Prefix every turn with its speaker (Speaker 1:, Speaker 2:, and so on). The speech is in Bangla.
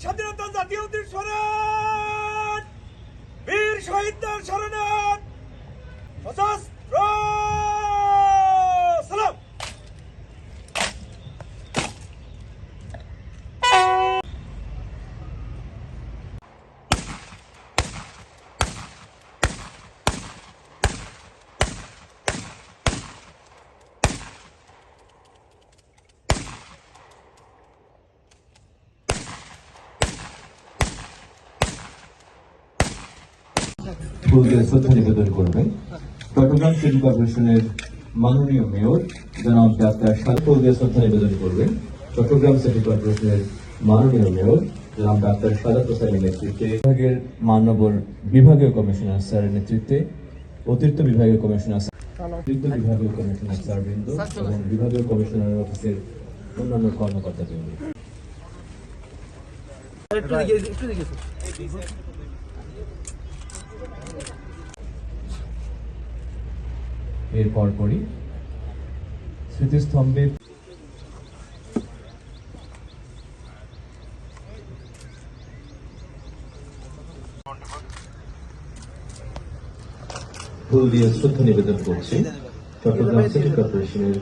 Speaker 1: 전대란 단사 뛰어들 소라 শহীদদের স্মরণে সশস্ত্র
Speaker 2: ফুল শ্রদ্ধা নিবেদন করবেন। চট্টগ্রাম সিটি কর্পোরেশনের মাননীয় মেয়র জনাব ডাক্তার সাদ ফুল শ্রদ্ধা নিবেদন করবেন। চট্টগ্রাম সিটি কর্পোরেশনের মাননীয় মেয়র জনাব ডাক্তার সাদাত হোসেনের নেতৃত্বে বিভাগের মানবর বিভাগীয় কমিশনার স্যারের নেতৃত্বে, অতিরিক্ত বিভাগীয় কমিশনার অতিরিক্ত বিভাগীয় কমিশনার এবং বিভাগীয় কমিশনার অফিসের অন্যান্য কর্মকর্তাবৃন্দ। এর পরপরই স্মৃতিস্তম্ভে ফুল দিয়ে শ্রদ্ধা নিবেদন করছে। চট্টগ্রাম সিটি কর্পোরেশনের